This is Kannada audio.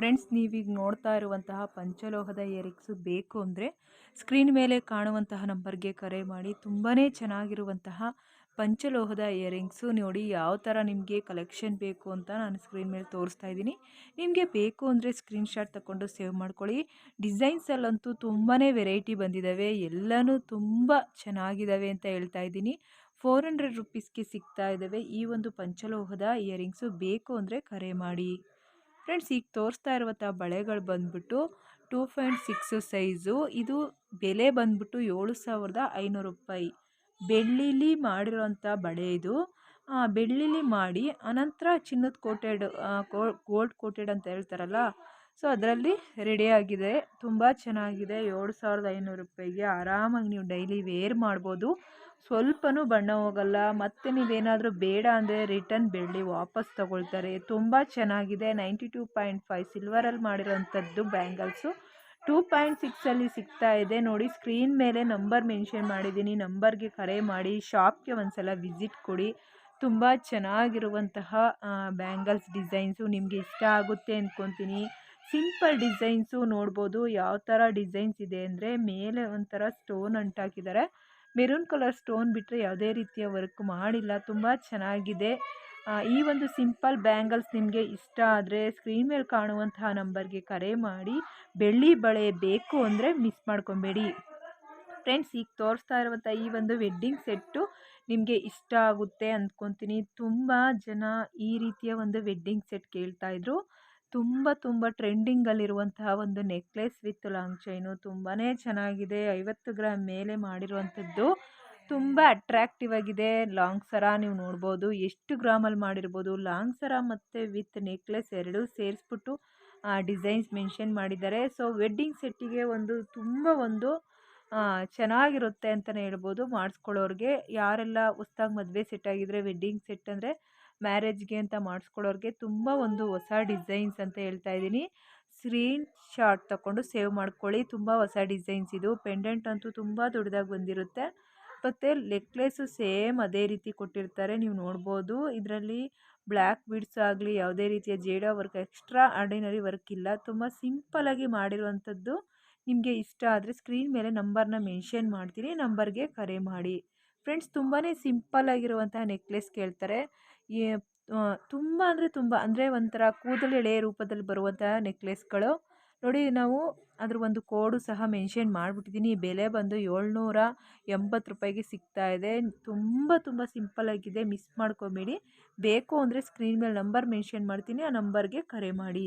ಫ್ರೆಂಡ್ಸ್, ನೀವೀಗ ನೋಡ್ತಾ ಇರುವಂತಹ ಪಂಚಲೋಹದ ಇಯರಿಂಗ್ಸು ಬೇಕು ಅಂದರೆ ಸ್ಕ್ರೀನ್ ಮೇಲೆ ಕಾಣುವಂತಹ ನಂಬರ್ಗೆ ಕರೆ ಮಾಡಿ. ತುಂಬಾ ಚೆನ್ನಾಗಿರುವಂತಹ ಪಂಚಲೋಹದ ಇಯರಿಂಗ್ಸು ನೋಡಿ ಯಾವ ಥರ ನಿಮಗೆ ಕಲೆಕ್ಷನ್ ಬೇಕು ಅಂತ ನಾನು ಸ್ಕ್ರೀನ್ ಮೇಲೆ ತೋರಿಸ್ತಾ ಇದ್ದೀನಿ. ನಿಮಗೆ ಬೇಕು ಅಂದರೆ ಸ್ಕ್ರೀನ್ಶಾಟ್ ತಗೊಂಡು ಸೇವ್ ಮಾಡ್ಕೊಳ್ಳಿ. ಡಿಸೈನ್ಸಲ್ಲಂತೂ ತುಂಬಾ ವೆರೈಟಿ ಬಂದಿದ್ದಾವೆ ಎಲ್ಲನೂ ತುಂಬ ಚೆನ್ನಾಗಿದ್ದಾವೆ ಅಂತ ಹೇಳ್ತಾ ಇದ್ದೀನಿ. ಫೋರ್ ಹಂಡ್ರೆಡ್ ರುಪೀಸ್ಗೆ ಸಿಗ್ತಾ ಇದ್ದಾವೆ ಈ ಒಂದು ಪಂಚಲೋಹದ ಇಯರಿಂಗ್ಸು ಬೇಕು ಅಂದರೆ ಕರೆ ಮಾಡಿ. ಫ್ರೆಂಡ್ಸ್, ಈಗ ತೋರಿಸ್ತಾ ಇರುವಂಥ ಬಳೆಗಳು ಬಂದ್ಬಿಟ್ಟು ಟೂ ಪಾಯಿಂಟ್ ಸಿಕ್ಸು ಸೈಜು. ಇದು ಬೆಲೆ ಬಂದ್ಬಿಟ್ಟು ಏಳು ಸಾವಿರದ ಐನೂರು ರೂಪಾಯಿ. ಬೆಳ್ಳಿಲಿ ಮಾಡಿರೋಂಥ ಬಳೆ ಇದು. ಬೆಳ್ಳಿಲಿ ಮಾಡಿ ಅನಂತರ ಚಿನ್ನದ ಕೋಟೆಡ್ ಗೋಲ್ಡ್ ಕೋಟೆಡ್ ಅಂತ ಹೇಳ್ತಾರಲ್ಲ, ಸೊ ಅದರಲ್ಲಿ ರೆಡಿಯಾಗಿದೆ ತುಂಬ ಚೆನ್ನಾಗಿದೆ. ಏಳು ಸಾವಿರದ ಐನೂರು ರೂಪಾಯಿಗೆ ಆರಾಮಾಗಿ ನೀವು ಡೈಲಿ ವೇರ್ ಮಾಡ್ಬೋದು. ಸ್ವಲ್ಪನೂ ಬಣ್ಣ ಹೋಗಲ್ಲ, ಮತ್ತು ನೀವೇನಾದರೂ ಬೇಡ ಅಂದರೆ ರಿಟರ್ನ್ ಬೆಳ್ಳಿ ವಾಪಸ್ ತಗೊಳ್ತಾರೆ. ತುಂಬ ಚೆನ್ನಾಗಿದೆ. ನೈಂಟಿ ಟೂ ಪಾಯಿಂಟ್ ಫೈವ್ ಸಿಲ್ವರಲ್ಲಿ ಮಾಡಿರೋವಂಥದ್ದು ಬ್ಯಾಂಗಲ್ಸು. ಟೂ ಪಾಯಿಂಟ್ ಸಿಕ್ಸಲ್ಲಿ ಸಿಗ್ತಾ ಇದೆ. ನೋಡಿ, ಸ್ಕ್ರೀನ್ ಮೇಲೆ ನಂಬರ್ ಮೆನ್ಷನ್ ಮಾಡಿದ್ದೀನಿ. ನಂಬರ್ಗೆ ಕರೆ ಮಾಡಿ, ಶಾಪ್ಗೆ ಒಂದು ಸಲ ವಿಸಿಟ್ ಕೊಡಿ. ತುಂಬ ಚೆನ್ನಾಗಿರುವಂತಹ ಬ್ಯಾಂಗಲ್ಸ್ ಡಿಸೈನ್ಸು. ನಿಮಗೆ ಇಷ್ಟ ಆಗುತ್ತೆ ಅಂದ್ಕೊತೀನಿ ಸಿಂಪಲ್ ಡಿಸೈನ್ಸು ನೋಡ್ಬೋದು. ಯಾವ ಥರ ಡಿಸೈನ್ಸ್ ಇದೆ ಅಂದರೆ ಮೇಲೆ ಒಂಥರ ಸ್ಟೋನ್ ಅಂಟಾಕಿದ್ದಾರೆ. ಮೆರೂನ್ ಕಲರ್ ಸ್ಟೋನ್ ಬಿಟ್ಟರೆ ಯಾವುದೇ ರೀತಿಯ ವರ್ಕ್ ಮಾಡಿಲ್ಲ. ತುಂಬ ಚೆನ್ನಾಗಿದೆ. ಈ ಒಂದು ಸಿಂಪಲ್ ಬ್ಯಾಂಗಲ್ಸ್ ನಿಮಗೆ ಇಷ್ಟ ಆದರೆ ಸ್ಕ್ರೀನ್ ಮೇಲೆ ಕಾಣುವಂತಹ ನಂಬರ್ಗೆ ಕರೆ ಮಾಡಿ. ಬೆಳ್ಳಿ ಬಳೆ ಬೇಕು ಅಂದರೆ ಮಿಸ್ ಮಾಡ್ಕೊಬೇಡಿ. ಫ್ರೆಂಡ್ಸ್, ಈಗ ತೋರಿಸ್ತಾ ಇರುವಂಥ ಈ ಒಂದು ವೆಡ್ಡಿಂಗ್ ಸೆಟ್ಟು ನಿಮಗೆ ಇಷ್ಟ ಆಗುತ್ತೆ ಅಂದ್ಕೊತೀನಿ ತುಂಬ ಜನ ಈ ರೀತಿಯ ಒಂದು ವೆಡ್ಡಿಂಗ್ ಸೆಟ್ ಕೇಳ್ತಾಯಿದ್ರು ತುಂಬ ತುಂಬ ಟ್ರೆಂಡಿಂಗಲ್ಲಿರುವಂತಹ ಒಂದು ನೆಕ್ಲೆಸ್ ವಿತ್ ಲಾಂಗ್ ಚೈನು ತುಂಬಾ ಚೆನ್ನಾಗಿದೆ. ಐವತ್ತು ಗ್ರಾಮ್ ಮೇಲೆ ಮಾಡಿರುವಂಥದ್ದು ತುಂಬ ಅಟ್ರ್ಯಾಕ್ಟಿವ್ ಆಗಿದೆ. ಲಾಂಗ್ ಸರ ನೀವು ನೋಡ್ಬೋದು, ಎಷ್ಟು ಗ್ರಾಮಲ್ಲಿ ಮಾಡಿರ್ಬೋದು. ಲಾಂಗ್ ಸರ ಮತ್ತು ವಿತ್ ನೆಕ್ಲೆಸ್ ಎರಡೂ ಸೇರಿಸ್ಬಿಟ್ಟು ಡಿಸೈನ್ಸ್ ಮೆನ್ಷನ್ ಮಾಡಿದ್ದಾರೆ. ಸೊ, ವೆಡ್ಡಿಂಗ್ ಸೆಟ್ಟಿಗೆ ಒಂದು ತುಂಬ ಒಂದು ಚೆನ್ನಾಗಿರುತ್ತೆ ಅಂತಲೇ ಹೇಳ್ಬೋದು. ಮಾಡಿಸ್ಕೊಳ್ಳೋರಿಗೆ ಯಾರೆಲ್ಲ ಹೊಸ್ದಾಗಿ ಮದುವೆ ಸೆಟ್ ಆಗಿದ್ರೆ ವೆಡ್ಡಿಂಗ್ ಸೆಟ್ ಅಂದರೆ ಮ್ಯಾರೇಜ್ಗೆ ಅಂತ ಮಾಡಿಸ್ಕೊಳ್ಳೋರಿಗೆ ತುಂಬ ಒಂದು ಹೊಸ ಡಿಸೈನ್ಸ್ ಅಂತ ಹೇಳ್ತಾ ಇದ್ದೀನಿ. ಸ್ಕ್ರೀನ್ ಶಾಟ್ ತಗೊಂಡು ಸೇವ್ ಮಾಡ್ಕೊಳ್ಳಿ. ತುಂಬ ಹೊಸ ಡಿಸೈನ್ಸ್ ಇದು. ಪೆಂಡೆಂಟ್ ಅಂತೂ ತುಂಬ ದೊಡ್ಡದಾಗಿ ಬಂದಿರುತ್ತೆ. ಮತ್ತು ನೆಕ್ಲೆಸ್ಸು ಸೇಮ್ ಅದೇ ರೀತಿ ಕೊಟ್ಟಿರ್ತಾರೆ. ನೀವು ನೋಡ್ಬೋದು. ಇದರಲ್ಲಿ ಬ್ಲ್ಯಾಕ್ ಬಿಡ್ಸ್ ಆಗಲಿ, ಯಾವುದೇ ರೀತಿಯ ಜೇಡ ವರ್ಕ್, ಎಕ್ಸ್ಟ್ರಾ ಆರ್ಡಿನರಿ ವರ್ಕ್ ಇಲ್ಲ. ತುಂಬ ಸಿಂಪಲಾಗಿ ಮಾಡಿರುವಂಥದ್ದು. ನಿಮಗೆ ಇಷ್ಟ ಆದರೆ ಸ್ಕ್ರೀನ್ ಮೇಲೆ ನಂಬರ್ನ ಮೆನ್ಷನ್ ಮಾಡ್ತೀನಿ. ನಂಬರ್ಗೆ ಕರೆ ಮಾಡಿ. ಫ್ರೆಂಡ್ಸ್ ತುಂಬಾ ಸಿಂಪಲ್ಲಾಗಿರುವಂತಹ ನೆಕ್ಲೆಸ್ ಕೇಳ್ತಾರೆ. ತುಂಬ ಅಂದರೆ ತುಂಬ, ಅಂದರೆ ಒಂಥರ ಕೂದಲು ಎಳೆಯ ರೂಪದಲ್ಲಿ ಬರುವಂತಹ ನೆಕ್ಲೆಸ್ಗಳು. ನೋಡಿ ನಾವು ಅದ್ರ ಒಂದು ಕೋಡು ಸಹ ಮೆನ್ಷನ್ ಮಾಡಿಬಿಟ್ಟಿದ್ದೀನಿ ಬೆಲೆ ಬಂದು ಏಳ್ನೂರ ಎಂಬತ್ತು ರೂಪಾಯಿಗೆ ಸಿಗ್ತಾ ಇದೆ. ತುಂಬ ತುಂಬ ಸಿಂಪಲ್ಲಾಗಿದೆ ಮಿಸ್ ಮಾಡ್ಕೊಬೇಡಿ. ಬೇಕು ಅಂದರೆ ಸ್ಕ್ರೀನ್ ಮೇಲೆ ನಂಬರ್ ಮೆನ್ಷನ್ ಮಾಡ್ತೀನಿ. ಆ ನಂಬರ್ಗೆ ಕರೆ ಮಾಡಿ.